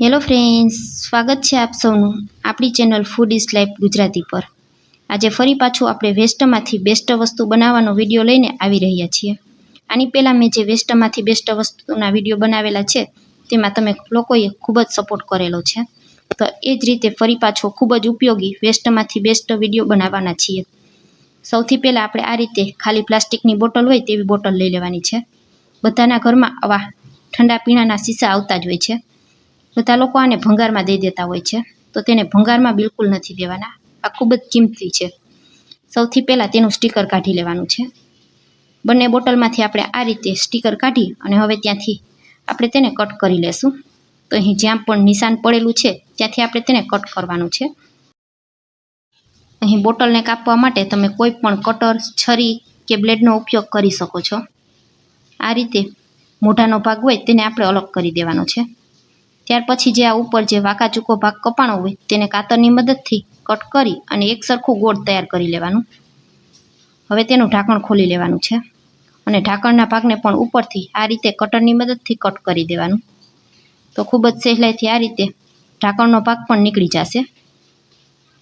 Hello friends સ્વાગત છે આપ સૌનું આપણી channel food is life Gujarati પર. આજે ફરી પાછું આપણે વેસ્ટમાંથી બેસ્ટ વસ્તુ બનાવવાનો વીડિયો લઈને આવી રહ્યા છીએ. આની પહેલાં મેં જે વેસ્ટમાંથી બેસ્ટ વસ્તુના વીડિયો બનાવેલા છે, તેમાં તમે લોકોએ ખૂબ જ સપોર્ટ કરેલો છે. તો એ જ રીતે ફરી પાછો ખૂબ જ ઉપયોગી વેસ્ટમાંથી બેસ્ટ વીડિયો બનાવવાના છીએ. સૌથી પહેલાં આપણે આ રીતે ખાલી પ્લાસ્ટિકની બોટલ હોય તેવી બોટલ લઈ લેવાની છે. બધાના ઘરમાં આવા ઠંડા પીણાના શીશા આવતા જ હોય છે. બધા લોકો આને ભંગારમાં દઈ દેતા હોય છે. તો તેને ભંગારમાં બિલકુલ નથી દેવાના. આ ખૂબ જ કિંમતી છે. સૌથી પહેલાં તેનું સ્ટીકર કાઢી લેવાનું છે. બંને બોટલમાંથી આપણે આ રીતે સ્ટીકર કાઢી અને હવે ત્યાંથી આપણે તેને કટ કરી લેશું. તો અહીં જ્યાં પણ નિશાન પડેલું છે, ત્યાંથી આપણે તેને કટ કરવાનું છે. અહીં બોટલને કાપવા માટે તમે કોઈ પણ કટર, છરી કે બ્લેડનો ઉપયોગ કરી શકો છો. આ રીતે મોઢાનો ભાગ હોય તેને આપણે અલગ કરી દેવાનો છે. ત્યાર પછી જે આ ઉપર જે વાંકા ચૂકો ભાગ કપાણો હોય, તેને કાતરની મદદથી કટ કરી અને એક સરખું ગોળ તૈયાર કરી લેવાનું. હવે તેનું ઢાંકણ ખોલી લેવાનું છે અને ઢાંકણના ભાગને પણ ઉપરથી આ રીતે કટરની મદદથી કટ કરી દેવાનું. તો ખૂબ જ સહેલાઈથી આ રીતે ઢાંકણનો ભાગ પણ નીકળી જશે.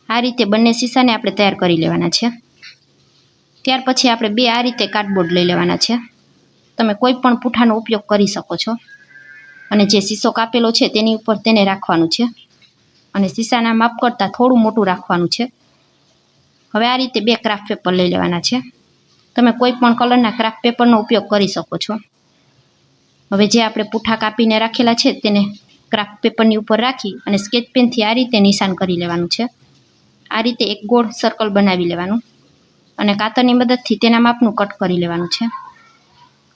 આ રીતે બંને શીશાને આપણે તૈયાર કરી લેવાના છે. ત્યાર પછી આપણે બે આ રીતે કાર્ડબોર્ડ લઈ લેવાના છે. તમે કોઈ પણ પૂઠાનો ઉપયોગ કરી શકો છો. અને જે શીશો કાપેલો છે તેની ઉપર તેને રાખવાનું છે. અને શીશાના માપ કરતાં થોડું મોટું રાખવાનું છે. હવે આ રીતે બે ક્રાફ્ટ પેપર લઈ લેવાના છે. તમે કોઈ પણ કલરના ક્રાફ્ટ પેપરનો ઉપયોગ કરી શકો છો. હવે જે આપણે પૂઠા કાપીને રાખેલા છે તેને ક્રાફ્ટ પેપરની ઉપર રાખી અને સ્કેચ પેનથી આ રીતે નિશાન કરી લેવાનું છે. આ રીતે એક ગોળ સર્કલ બનાવી લેવાનું. અને કાતરની મદદથી તેના માપનું કટ કરી લેવાનું છે.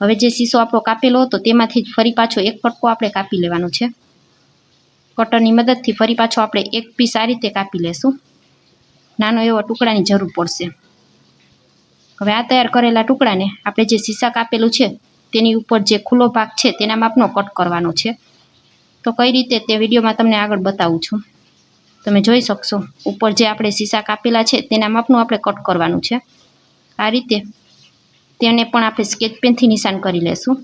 હવે જે શીશો આપણો કાપેલો હતો તેમાંથી જ ફરી પાછો એક ફટકો આપણે કાપી લેવાનો છે. કટરની મદદથી ફરી પાછો આપણે એક પીસ આ રીતે કાપી લેશું. નાનો એવો ટુકડાની જરૂર પડશે. હવે આ તૈયાર કરેલા ટુકડાને આપણે જે શીશા કાપેલું છે તેની ઉપર જે ખુલ્લો ભાગ છે તેના માપનો કટ કરવાનો છે. તો કઈ રીતે તે વિડીયોમાં તમને આગળ બતાવું છું. તમે જોઈ શકશો, ઉપર જે આપણે શીશા કાપેલા છે તેના માપનું આપણે કટ કરવાનું છે. આ રીતે તેને પણ આપણે સ્કેચ પેનથી નિશાન કરી લેશું.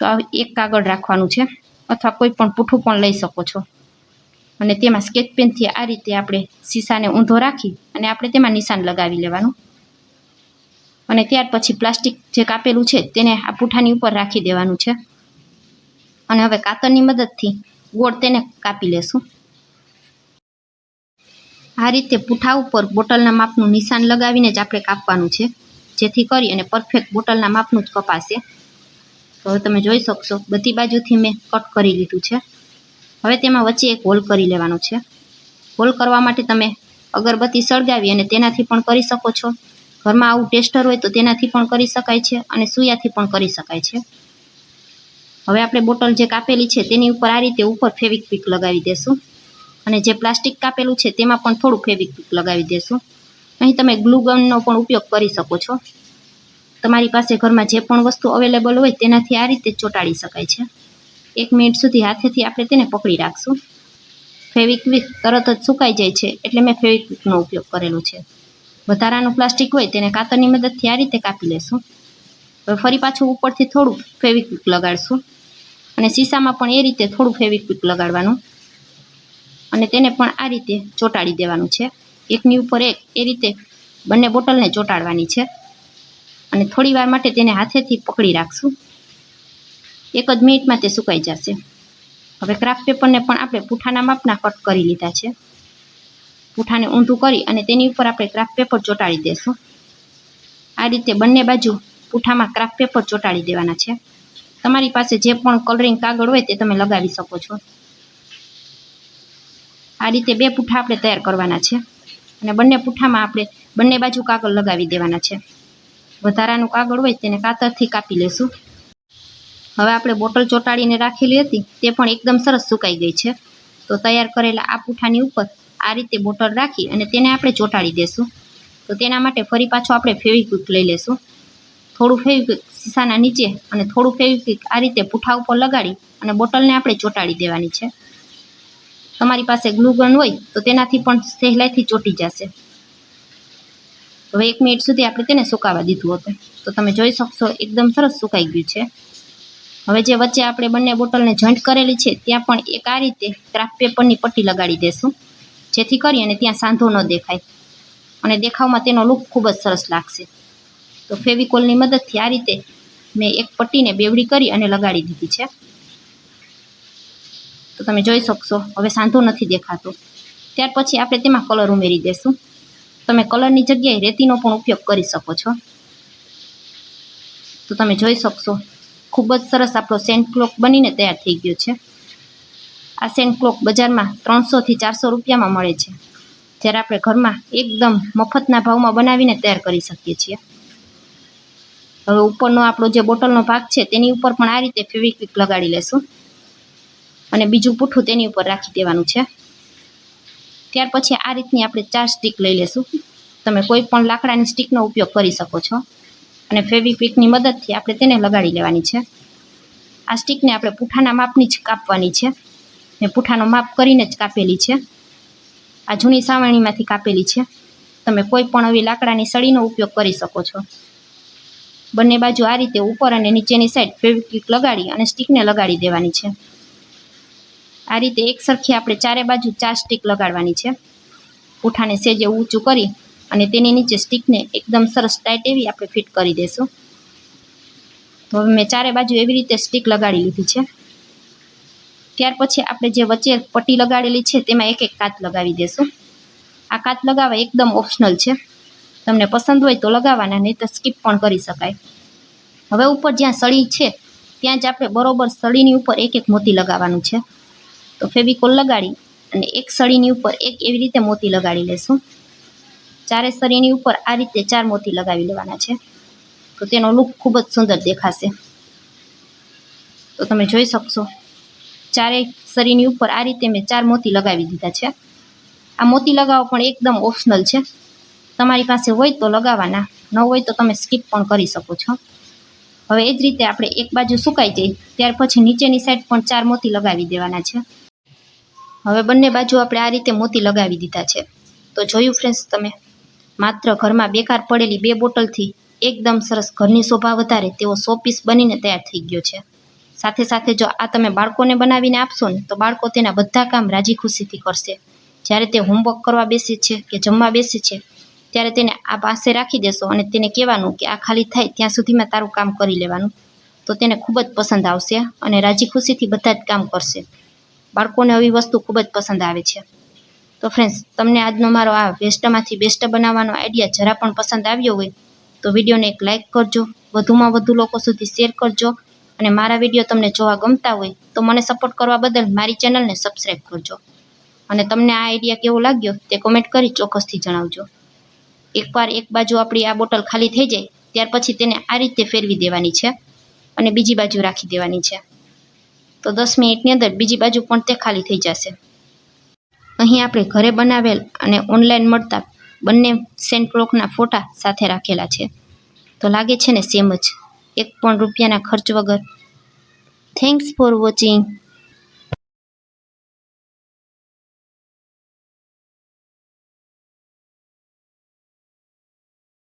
તો એક કાગળ રાખવાનું છે. અથવા કોઈ પણ પૂઠું પણ લઈ શકો છો. અને તેમાં સ્કેચ પેનથી આ રીતે આપણે સીસાને ઊંધો રાખી અને આપણે તેમાં નિશાન લગાવી લેવાનું. અને ત્યાર પછી પ્લાસ્ટિક જે કાપેલું છે તેને આ પૂઠાની ઉપર રાખી દેવાનું છે. અને હવે કાતરની મદદથી ગોળ તેને કાપી લેશું. આ રીતે પૂઠા ઉપર બોટલના માપનું નિશાન લગાવીને જ આપણે કાપવાનું છે. જેથી કરી અને પરફેક્ટ બોટલના માપનું જ કપાશે. તો હવે તમે જોઈ શકશો, બધી બાજુથી મેં કટ કરી લીધું છે. હવે તેમાં વચ્ચે એક હોલ કરી લેવાનો છે. હોલ કરવા માટે તમે અગરબત્તી સળગાવી અને તેનાથી પણ કરી શકો છો. ઘરમાં આવું ટેસ્ટર હોય તો તેનાથી પણ કરી શકાય છે અને સુયાથી પણ કરી શકાય છે. હવે આપણે બોટલ જે કાપેલી છે તેની ઉપર આ રીતે ઉપર ફેવિક્વિક લગાવી દેશું. અને જે પ્લાસ્ટિક કાપેલું છે તેમાં પણ થોડું ફેવિક્વિક લગાવી દેશું. અહીં તમે ગ્લુગનનો પણ ઉપયોગ કરી શકો છો. તમારી પાસે ઘરમાં જે પણ વસ્તુ અવેલેબલ હોય તેનાથી આ રીતે ચોંટાડી શકાય છે. એક મિનિટ સુધી હાથેથી આપણે તેને પકડી રાખશું. ફેવિક્વિક તરત જ સુકાઈ જાય છે એટલે મેં ફેવિક્વિકનો ઉપયોગ કરેલો છે. વધારાનું પ્લાસ્ટિક હોય તેને કાતરની મદદથી આ રીતે કાપી લેશું. હવે ફરી પાછું ઉપરથી થોડું ફેવિક્વિક લગાડશું. અને શીશામાં પણ એ રીતે થોડું ફેવિક્વિક લગાડવાનું. અને તેને પણ આ રીતે ચોંટાડી દેવાનું છે. એકની ઉપર એક, એ રીતે બંને બોટલને ચોંટાડવાની છે. અને થોડી વાર માટે તેને હાથેથી પકડી રાખશું. એક જ મિનિટમાં તે સુકાઈ જશે. હવે ક્રાફ્ટ પેપરને પણ આપણે પૂઠાના માપના કટ કરી લીધા છે. પૂઠાને ઊંધું કરી અને તેની ઉપર આપણે ક્રાફ્ટ પેપર ચોંટાડી દેશું. આ રીતે બંને બાજુ પૂઠામાં ક્રાફ્ટ પેપર ચોંટાડી દેવાના છે. તમારી પાસે જે પણ કલરિંગ કાગળ હોય તે તમે લગાવી શકો છો. આ રીતે બે પૂઠા આપણે તૈયાર કરવાના છે. અને બંને પૂઠામાં આપણે બંને બાજુ કાગળ લગાવી દેવાના છે. વધારાનું કાગળ હોય તેને કાતરથી કાપી લેશું. હવે આપણે બોટલ ચોંટાડીને રાખેલી હતી, તે પણ એકદમ સરસ સુકાઈ ગઈ છે. તો તૈયાર કરેલા આ પૂઠાની ઉપર આ રીતે બોટલ રાખી અને તેને આપણે ચોંટાડી દેશું. તો તેના માટે ફરી પાછો આપણે ફેવિક્વિક લઈ લેશું. થોડું ફેવિક્વિક શીશાના નીચે અને થોડું ફેવિક્વિક આ રીતે પૂઠા ઉપર લગાડી અને બોટલને આપણે ચોંટાડી દેવાની છે. તમારી પાસે ગ્લુગન હોય તો તેનાથી પણ સહેલાઈથી ચોંટી જશે. હવે એક મિનિટ સુધી આપણે તેને સુકાવા દીધું હતું. તો તમે જોઈ શકશો, એકદમ સરસ સુકાઈ ગયું છે. હવે જે વચ્ચે આપણે બંને બોટલને જોઈન્ટ કરેલી છે, ત્યાં પણ એક આ રીતે ક્રાફ્ટ પેપરની પટ્ટી લગાડી દેશું, જેથી કરી અને ત્યાં સાંધો ન દેખાય. અને દેખાવમાં તેનો લુક ખૂબ જ સરસ લાગશે. તો ફેવિકોલની મદદથી આ રીતે મેં એક પટ્ટીને બેવડી કરી અને લગાડી દીધી છે. તો તમે જોઈ શકશો. હવે સાંધો નથી દેખાતો. ત્યાર પછી આપણે તેમાં કલર ઉમેરી દેશું. તમે કલરની જગ્યાએ રેતીનો પણ ઉપયોગ કરી શકો છો. તો તમે જોઈ શકશો. ખૂબ જ સરસ આપણો સેન્ટ ક્લોક બનીને તૈયાર થઈ ગયો છે. આ સેન્ટ ક્લોક બજારમાં ત્રણસોથી ચારસો રૂપિયામાં મળે છે. જ્યારે આપણે ઘરમાં એકદમ મફતના ભાવમાં બનાવીને તૈયાર કરી શકીએ છીએ. હવે ઉપરનો આપણો જે બોટલનો ભાગ છે, તેની ઉપર પણ આ રીતે ફેવિક્વિક લગાડી લેશું. અને બીજું પૂઠું તેની ઉપર રાખી દેવાનું છે. ત્યાર પછી આ રીતની આપણે ચાર સ્ટીક લઈ લેશું. તમે કોઈ પણ લાકડાની સ્ટીકનો ઉપયોગ કરી શકો છો. અને ફેવિક્વિકની મદદથી આપણે તેને લગાડી લેવાની છે. આ સ્ટીકને આપણે પૂઠાના માપની જ કાપવાની છે. મેં પૂઠાનો માપ કરીને જ કાપેલી છે. આ જૂની સાવણીમાંથી કાપેલી છે. તમે કોઈ પણ આવી લાકડાની સળીનો ઉપયોગ કરી શકો છો. બંને બાજુ આ રીતે ઉપર અને નીચેની સાઈડ ફેવિક્વિક લગાડી અને સ્ટીકને લગાડી દેવાની છે. આ રીતે એક સરખી આપણે ચારે બાજુ ચાર સ્ટીક લગાડવાની છે. પૂઠાને સેજે ઊંચું કરી અને તેની નીચે સ્ટીકને એકદમ સરસ ટાઈટ એવી આપણે ફિટ કરી દેશું. તો હવે મેં ચારે બાજુ એવી રીતે સ્ટીક લગાડી લીધી છે. ત્યાર પછી આપણે જે વચ્ચે પટ્ટી લગાડેલી છે તેમાં એક એક કાચ લગાવી દેશું. આ કાચ લગાવવા એકદમ ઓપ્શનલ છે. તમને પસંદ હોય તો લગાવવાના, નહીં તો સ્કીપ પણ કરી શકાય. હવે ઉપર જ્યાં સળી છે, ત્યાં જ આપણે બરોબર સળીની ઉપર એક એક મોતી લગાવવાનું છે. તો ફેવિકોલ લગાડી અને એક સળીની ઉપર એક એવી રીતે મોતી લગાડી લેશું. ચારે સળીની ઉપર આ રીતે ચાર મોતી લગાવી લેવાના છે. તો તેનો લુક ખૂબ જ સુંદર દેખાશે. તો તમે જોઈ શકશો ચારેય સળીની ઉપર આ રીતે મેં ચાર મોતી લગાવી દીધા છે. આ મોતી લગાવો પણ એકદમ ઓપ્શનલ છે. તમારી પાસે હોય તો લગાવવાના, ન હોય તો તમે સ્કીપ પણ કરી શકો છો. હવે એ જ રીતે આપણે એક બાજુ સુકાઈ જાય ત્યાર પછી નીચેની સાઈડ પણ ચાર મોતી લગાવી દેવાના છે. હવે બંને બાજુ આપણે આ રીતે મોતી લગાવી દીધા છે. તો જોયું ફ્રેન્ડ્સ તમે? માત્ર ઘરમાં બેકાર પડેલી બે બોટલથી એકદમ સરસ ઘરની શોભા વધારે તેવો સો પીસ બનીને તૈયાર થઈ ગયો છે. સાથે સાથે જો આ તમે બાળકોને બનાવીને આપશો ને, તો બાળકો તેના બધા કામ રાજી ખુશીથી કરશે. જ્યારે તે હોમવર્ક કરવા બેસે છે કે જમવા બેસે છે, ત્યારે તેને આ પાસે રાખી દેશો અને તેને કહેવાનું કે આ ખાલી થાય ત્યાં સુધીમાં તારું કામ કરી લેવાનું. તો તેને ખૂબ જ પસંદ આવશે અને રાજી ખુશીથી બધા જ કામ કરશે. બાળકોને આવી વસ્તુ ખૂબ જ પસંદ આવે છે. તો ફ્રેન્ડ્સ તમને આજનો મારો આ વેસ્ટમાંથી બેસ્ટ બનાવવાનો આઈડિયા જરા પણ પસંદ આવ્યો હોય, તો વિડીયોને એક લાઇક કરજો, વધુમાં વધુ લોકો સુધી શેર કરજો, અને મારા વીડિયો તમને જોવા ગમતા હોય, તો મને સપોર્ટ કરવા બદલ મારી ચેનલને સબસ્ક્રાઈબ કરજો. અને તમને આ આઈડિયા કેવો લાગ્યો તે કોમેન્ટ કરી ચોક્કસથી જણાવજો. એકવાર એક બાજુ આપણી આ બોટલ ખાલી થઈ જાય, ત્યાર પછી તેને આ રીતે ફેરવી દેવાની છે, અને બીજી બાજુ રાખી દેવાની છે. તો દસ મિનિટની અંદર બીજી બાજુ પણ તે ખાલી થઈ જશે. અહીં આપણે ઘરે બનાવેલ અને ઓનલાઈન મળતા બંને સેન્ટ ક્લોકના ફોટા સાથે રાખેલા છે. તો લાગે છે ને સેમ જ. એક પણ રૂપિયાના ખર્ચ વગર. Thanks for watching